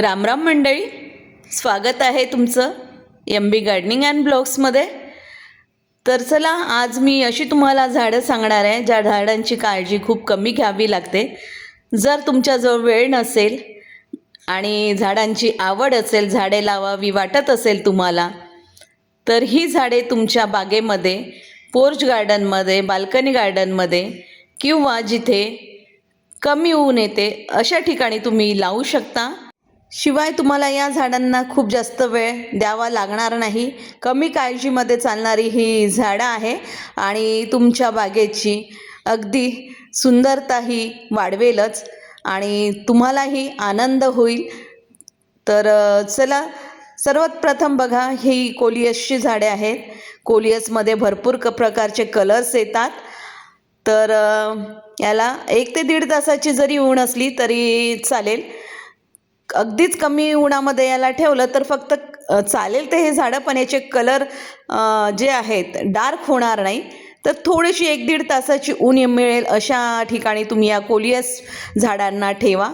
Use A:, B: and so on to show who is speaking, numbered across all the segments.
A: रामराम मंडळी स्वागत आहे तुमचं एम बी गार्डनिंग अँड ब्लॉग्समध्ये तर चला आज मी अशी तुम्हाला झाडं सांगणार आहे ज्या झाडांची काळजी खूप कमी घ्यावी लागते. जर तुमच्याजवळ वेळ नसेल आणि झाडांची आवड असेल झाडे लावावी वाटत असेल तुम्हाला तर ही झाडे तुमच्या बागेमध्ये पोर्च गार्डनमध्ये बाल्कनी गार्डनमध्ये किंवा जिथे कमी ऊन येते अशा ठिकाणी तुम्ही लावू शकता. शिवाय तुम्हाला या झाडांना खूप जास्त वेळ द्यावा लागणार नाही. कमी काळजीमध्ये चालणारी ही झाडं आहे आणि तुमच्या बागेची अगदी सुंदरताही वाढवेलच आणि तुम्हालाही आनंद होईल. तर चला सर्वात प्रथम बघा ही कोलियसची झाडे आहेत. कोलियसमध्ये भरपूर क प्रकारचे कलर्स येतात. तर याला एक ते दीड तासाची जरी ऊन असली तरी चालेल. अगदीच कमी उन्हामध्ये याला ठेवलं तर फक्त चालेल ते हे झाडं पण याचे कलर जे आहेत डार्क होणार नाही. तर थोडीशी एक दीड तासाची ऊन मिळेल अशा ठिकाणी तुम्ही या कोलियस झाडांना ठेवा.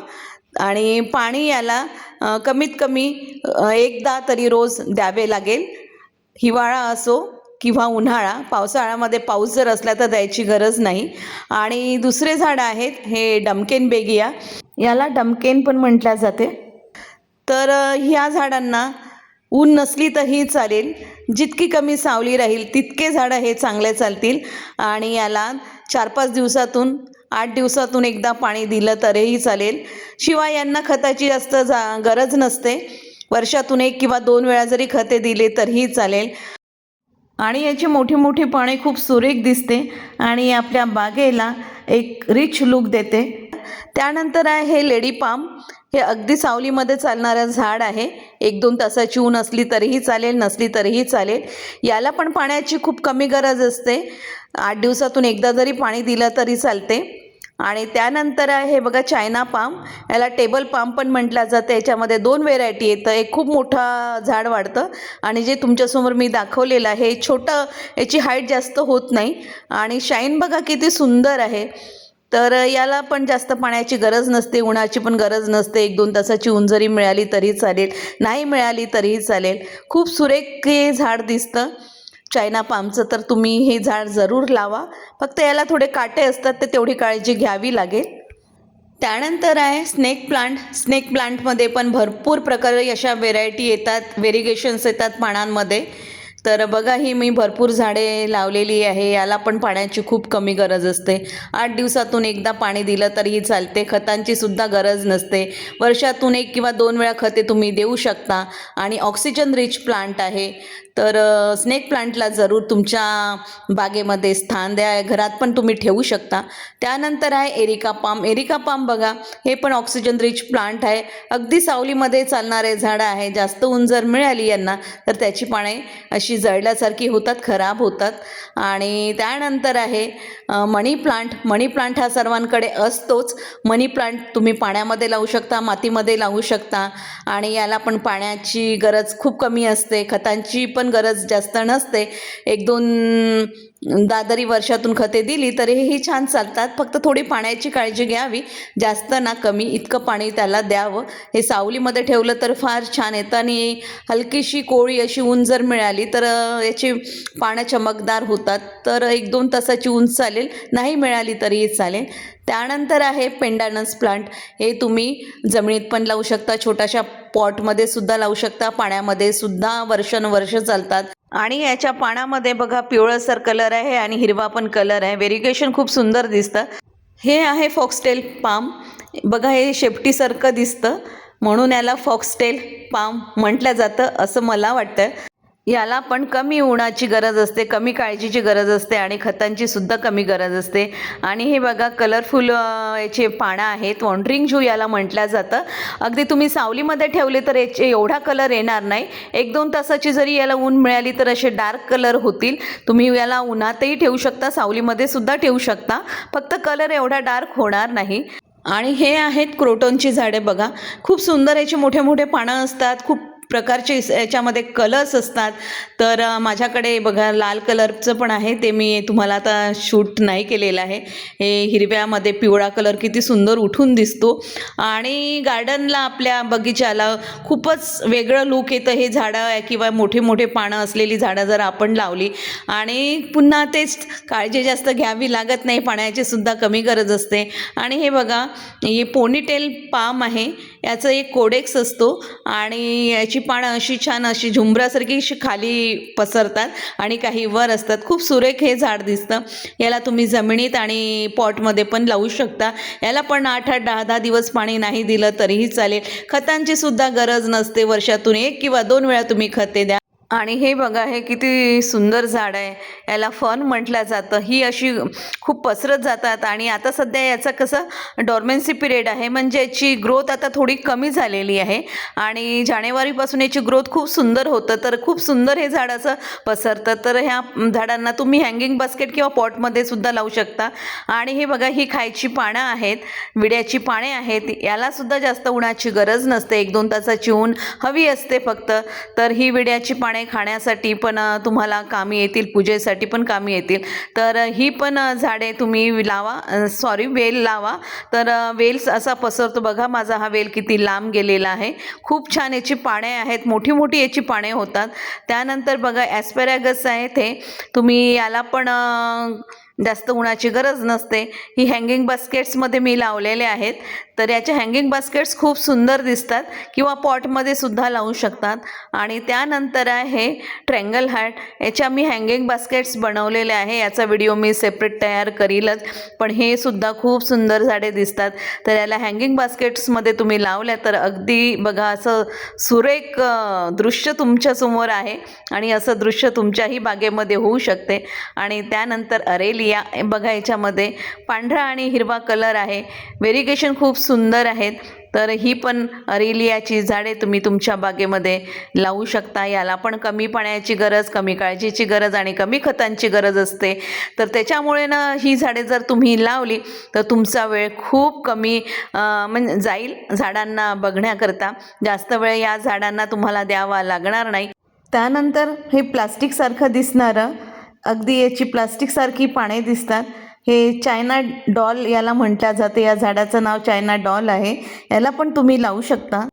A: आणि पाणी याला कमीत कमी एकदा तरी रोज द्यावे लागेल. हिवाळा असो किंवा उन्हाळा पावसाळ्यामध्ये पाऊस जर असला तर द्यायची गरज नाही. आणि दुसरे झाडं आहेत हे डमकेन बेगिया. याला डमकेन पण म्हटल्या जाते. तर ह्या झाडांना ऊन नसली तरी चालेल. जितकी कमी सावली राहील तितके झाडं हे चांगले चालतील. आणि याला चार पाच दिवसातून आठ दिवसातून एकदा पाणी दिलं तरीही चालेल. शिवाय यांना खताची जास्त जा गरज नसते. वर्षातून एक किंवा दोन वेळा जरी खते दिले तरीही चालेल. आणि याची मोठी मोठी पाने खूप सुरेख दिसते आणि आपल्या बागेला एक रिच लुक देते. त्यानंतर आहे हे लेडी पाम. हे अगदी सावलीमध्ये चालणारं झाड आहे. एक दोन तासाची ऊन असली तरीही चालेल नसली तरीही चालेल. याला पण पाण्याची खूप कमी गरज असते. आठ दिवसातून एकदा जरी पाणी दिलं तरी चालते. आणि त्यानंतर आहे बघा चायना पाम. याला टेबल पाम पण म्हटलं जातं. याच्यामध्ये दोन व्हेरायटी येतं. एक खूप मोठा झाड वाढतं. आणि जे तुमच्यासमोर मी दाखवलेलं आहे हे छोटं याची हाईट जास्त होत नाही. आणि शाईन बघा किती सुंदर आहे. तर याला पण जास्त पाण्याची गरज नसते उन्हाची पण गरज नसते. एक दोन तासाची ऊन जरी मिळाली तरी चालेल नाही मिळाली तरीही चालेल. खूप सुरेख हे झाड दिसतं. चायना पामचं तर तुम्ही हे झाड जरूर लावा. फक्त याला थोडे काटे असतात ते तेवढी काळजी घ्यावी लागेल. त्यानंतर आहे स्नेक प्लांट. स्नेक प्लांटमध्ये पण भरपूर प्रकारे अशा व्हेरायटी येतात व्हेरिगेशन्स येतात पानांमध्ये. तर बघा ही मी भरपूर झाडे लावलेली आहे. याला पण पाण्याची खूप कमी गरज असते. आठ दिवसातून एकदा पाणी दिलं तरीही चालते. खतांची सुद्धा गरज नसते. वर्षातून एक किंवा दोन वेळा खते तुम्ही देऊ शकता. आणि ऑक्सिजन रिच प्लांट आहे. तर स्नेक प्लांटला जरूर तुमच्या बागेमध्ये स्थान द्या. घरात पण तुम्ही ठेवू शकता. त्यानंतर आहे एरिका पाम. एरिका पाम बघा हे पण ऑक्सिजन रिच प्लांट आहे. अगदी सावलीमध्ये चालणारे झाडं आहे. जास्त ऊन जर मिळाली यांना तर त्याची पाने अशी जळल्यासारखी होतात खराब होतात. आणि त्यानंतर आहे मनी प्लांट. मनी प्लांट हा सर्वांकडे असतोच. मनी प्लांट तुम्ही पाण्यामध्ये लावू शकता मातीमध्ये लावू शकता. आणि याला पण पाण्याची गरज खूप कमी असते. खतांची पण गरज जास्त नसते. एक दोन दादरी वर्षातून खते दिली तरी ही छान चालतात. फक्त थोडी पाण्याची काळजी घ्यावी. जास्त ना कमी इतकं पाणी त्याला द्यावं. हे सावलीमध्ये ठेवलं तर फार छान येतं. आणि हलकीशी कोळी अशी ऊन जर मिळाली तर याची पानं चमकदार होतात. तर एक दोन तासाची ऊन चालेल. नाही मिळाली तरीही चालेल. त्यानंतर आहे पेंडानस प्लांट. हे तुम्ही जमिनीत पण लावू शकता छोट्याशा पॉटमध्ये सुद्धा लावू शकता पाण्यामध्ये सुद्धा वर्षानुवर्ष चालतात. आणि याच्या पानामध्ये बघा पिवळसर कलर आहे आणि हिरवा पण कलर आहे. व्हेरिगेशन खूप सुंदर दिसतं. हे आहे फॉक्सटेल पाम. बघा हे शेपटीसारखं दिसतं. म्हणून याला फॉक्सटेल पाम म्हटलं जातं असं मला वाटतं. याला पण कमी उन्हाची गरज असते कमी काळजीची गरज असते आणि खतांची सुद्धा कमी गरज असते. आणि हे बघा कलरफुल याचे पानं आहेत. वॉन्ड्रिंग जू याला म्हटलं जातं. अगदी तुम्ही सावलीमध्ये ठेवले तर याचे एवढा कलर येणार नाही. एक दोन तासाची जरी याला ऊन मिळाली तर असे डार्क कलर होतील. तुम्ही याला उन्हातही ठेवू शकता सावलीमध्ये सुद्धा ठेवू शकता. फक्त कलर एवढा डार्क होणार नाही. आणि हे आहेत क्रोटॉनची झाडे बघा. खूप सुंदर याचे मोठे मोठे पानं असतात. खूप प्रकारचे याच्यामध्ये कलर्स असतात. तर माझ्याकडे बघा लाल कलरचं पण आहे. ते मी तुम्हाला आता शूट नाही केलेलं आहे. हे हिरव्यामध्ये पिवळा कलर किती सुंदर उठून दिसतो. आणि गार्डनला आपल्या बगीचाला खूपच वेगळं लूक येतं. हे झाडं किंवा मोठे मोठे पानं असलेली झाडं जर आपण लावली आणि पुन्हा तेच काळजी जास्त घ्यावी लागत नाही. पाण्याची सुद्धा कमी गरज असते. आणि हे बघा हे पोनीटेल पाम आहे. याचं एक कोडेक्स असतो आणि याची पानं अशी छान अशी झुंबरासारखी अशी खाली पसरतात आणि काही वर असतात. खूप सुरेख हे झाड दिसतं. याला तुम्ही जमिनीत आणि पॉटमध्ये पण लावू शकता. याला पण आठ आठ दहा दहा दिवस पाणी नाही दिलं तरीही चालेल. खतांची सुद्धा गरज नसते वर्षातून एक किंवा दोन वेळा तुम्ही खते द्या. आणि हे बघा हे किती सुंदर झाड आहे. याला फन म्हटलं जातं. ही अशी खूप पसरत जातात आणि आता सध्या याचा कसं डॉर्मेन्सी पिरियड आहे. म्हणजे याची ग्रोथ आता थोडी कमी झालेली आहे. आणि जानेवारीपासून याची ग्रोथ खूप सुंदर होतं. तर खूप सुंदर हे झाड असं पसरतं. तर ह्या झाडांना तुम्ही हँगिंग बास्केट किंवा पॉटमध्ये सुद्धा लावू शकता. आणि हे बघा ही खायची पानं आहेत. विड्याची पाने आहेत. यालासुद्धा जास्त उन्हाची गरज नसते. एक दोन तासाची ऊन हवी असते फक्त. तर ही विड्याची पाने खाण्यासाठी पण तुम्हाला कामी येतील पूजेसाठी पण कामी येतील. तर ही पण झाडे तुम्ही लावा. सॉरी वेल लावा. तर वेल्स वेल असा पसरतो. बघा माझा हा वेल किती लांब गेलेला आहे. खूप छान याची पाने आहेत. मोठी मोठी याची पाने होतात. त्यानंतर बघा ॲस्पॅरॅगस आहे ते. तुम्ही याला पण जास्त उन्हाची गरज नसते. ही हँगिंग बास्केट्समध्ये मी लावलेले आहेत. तर याचे हँगिंग बास्केट्स खूप सुंदर दिसतात किंवा पॉटमध्ये सुद्धा लावू शकतात. आणि त्यानंतर आहे ट्रँगल हॅट याच्या मी हँगिंग बास्केट्स बनवलेले आहे. याचा व्हिडिओ मी सेपरेट तयार करीलच. पण हे सुद्धा खूप सुंदर झाडे दिसतात. तर याला हँगिंग बास्केट्समध्ये तुम्ही लावल्या तर अगदी बघा असं सुरेख दृश्य तुमच्यासमोर आहे. आणि असं दृश्य तुमच्याही बागेमध्ये होऊ शकते. आणि त्यानंतर अरेली. या बघा याच्यामध्ये. पांढरा आणि हिरवा कलर आहे. व्हेरिगेशन खूप सुंदर आहेत. तर ही पण अरेलियाची झाडे तुम्ही तुमच्या बागेमध्ये लावू शकता. याला पण कमी पाण्याची गरज कमी काळजीची गरज आणि कमी खतांची गरज असते. तर त्याच्यामुळे ना ही झाडे जर तुम्ही लावली तर तुमचा वेळ खूप कमी म्हणजे जाईल झाडांना बघण्याकरता. जास्त वेळ या झाडांना तुम्हाला द्यावा लागणार नाही. त्यानंतर हे प्लास्टिकसारखं दिसणारं अगदी याची प्लास्टिकसारखी पाने दिसतात. हे चायना डॉल याला म्हटलं जाते. या झाडाचं नाव चायना डॉल आहे. याला पण तुम्ही लावू शकता.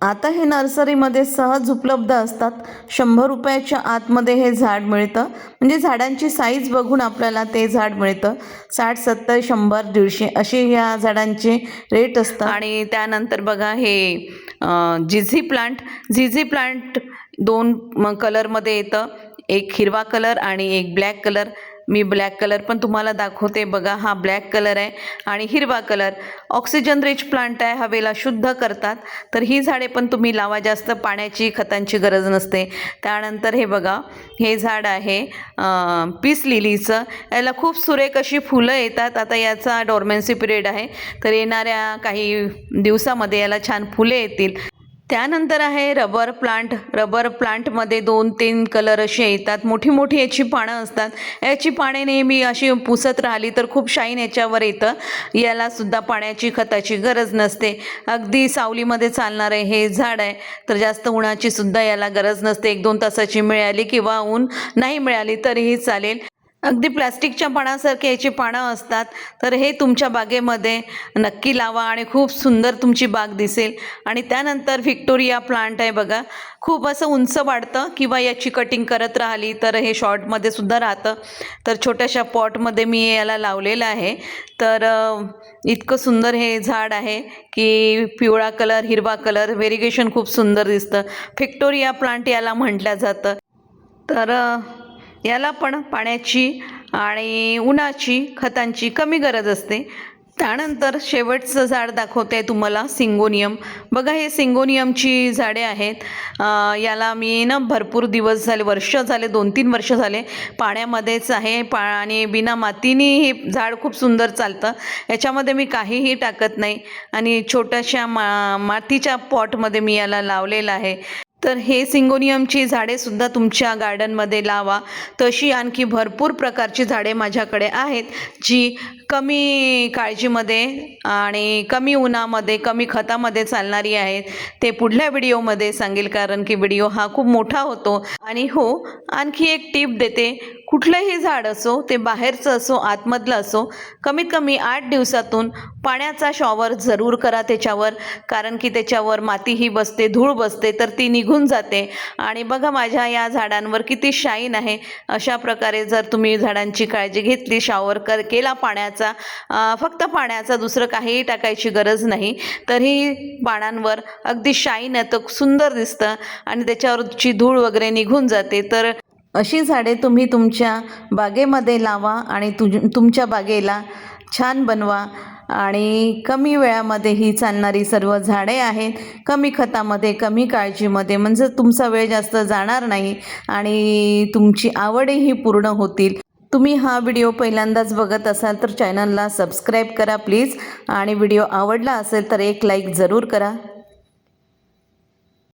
A: आता हे नर्सरीमध्ये सहज उपलब्ध असतात. शंभर रुपयाच्या आतमध्ये हे झाड मिळतं. म्हणजे झाडांची साईज बघून आपल्याला ते झाड मिळतं. साठ सत्तर शंभर दीडशे असे ह्या झाडांचे रेट असतात. आणि त्यानंतर बघा हे झिझी प्लांट झिझी प्लांट दोन कलरमध्ये येतं. एक हिरवा कलर आणि एक ब्लॅक कलर. मी ब्लॅक कलर पण तुम्हाला दाखवते. बघा हा ब्लॅक कलर आहे आणि हिरवा कलर. ऑक्सिजन रिच प्लांट आहे. हवेला शुद्ध करतात. तर ही झाडे पण तुम्ही लावा. जास्त पाण्याची खतांची गरज नसते. त्यानंतर हे बघा हे झाड आहे पीस लिलीचं. याला खूप सुरेख अशी फुलं येतात. आता याचा डॉर्मेन्सी पिरियड आहे. तर येणाऱ्या काही दिवसामध्ये याला छान फुले येतील. त्यानंतर आहे रबर प्लांट. रबर प्लांटमध्ये दोन तीन कलर असे येतात. मोठी मोठी याची पानं असतात. याची पाने नेहमी अशी पुसत राहिली तर खूप शाईन याच्यावर येतं. यालासुद्धा पाण्याची खताची गरज नसते. अगदी सावलीमध्ये चालणारे हे झाड आहे तर जास्त उन्हाची सुद्धा याला गरज नसते. एक दोन तासाची मिळाली किंवा ऊन नाही मिळाली तरीही चालेल. अगदी प्लास्टिकच्या पानासारखे याची पानं असतात. तर हे तुमच्या बागेमध्ये नक्की लावा आणि खूप सुंदर तुमची बाग दिसेल. आणि त्यानंतर व्हिक्टोरिया प्लांट आहे बघा. खूप असं उंच वाढतं किंवा याची कटिंग करत राहिली तर हे शॉर्टमध्ये सुद्धा राहतं. तर छोट्याशा पॉटमध्ये मी याला लावलेलं आहे. तर इतकं सुंदर हे झाड आहे की पिवळा कलर हिरवा कलर व्हेरिगेशन खूप सुंदर दिसतं. व्हिक्टोरिया प्लांट याला म्हटलं जातं. तर याला पण पाण्याची आणि उन्हाची खतांची कमी गरज असते. त्यानंतर शेवटचं झाड दाखवते आहे तुम्हाला सिंगोनियम. बघा हे सिंगोनियमची झाडे आहेत. याला मी ना भरपूर दिवस झाले वर्ष झाले दोन तीन वर्ष झाले पाण्यामध्येच आहे. पा आणि बिना मातीने हे झाड खूप सुंदर चालतं. याच्यामध्ये मी काहीही टाकत नाही. आणि छोट्याशा मा मातीच्या पॉटमध्ये मी याला लावलेलं आहे. तर हे सिंगोनियमची झाडेसुद्धा तुमच्या गार्डनमध्ये लावा. तशी आणखी भरपूर प्रकारची झाडे माझ्याकडे आहेत जी कमी काळजीमध्ये आणि कमी उन्हामध्ये कमी खतामध्ये चालणारी आहेत. ते पुढल्या व्हिडिओमध्ये सांगेल कारण की व्हिडिओ हा खूप मोठा होतो. आणि हो आणखी एक टीप देते कुठलंही झाड असो ते बाहेरचं असो आतमधलं असो कमीत कमी आठ दिवसातून पाण्याचा शॉवर जरूर करा त्याच्यावर कारण की त्याच्यावर मातीही बसते धूळ बसते तर ती निघून निघून जाते. आणि बघा माझ्या या झाडांवर किती शाईन आहे. अशा प्रकारे जर तुम्ही झाडांची काळजी घेतली शॉवर कर केला पाण्याचा फक्त पाण्याचा दुसरं काहीही टाकायची गरज नाही. तरीही पानांवर अगदी शाईन येतं सुंदर दिसतं आणि त्याच्यावरची धूळ वगैरे निघून जाते. तर अशी झाडे तुम्ही तुमच्या बागेमध्ये लावा आणि तुझ तुमच्या बागेला छान बनवा. आणि कमी वेळामध्ये ही चालणारी सर्व झाडे आहेत. कमी खतामध्ये कमी काळजीमध्ये म्हणजे तुमचा वेळ जास्त जाणार नाही आणि तुमची आवडही पूर्ण होतील. तुम्ही हा व्हिडिओ पहिल्यांदाच बघत असाल तर चॅनलला सबस्क्राईब करा प्लीज. आणि व्हिडिओ आवडला असेल तर एक लाईक जरूर करा.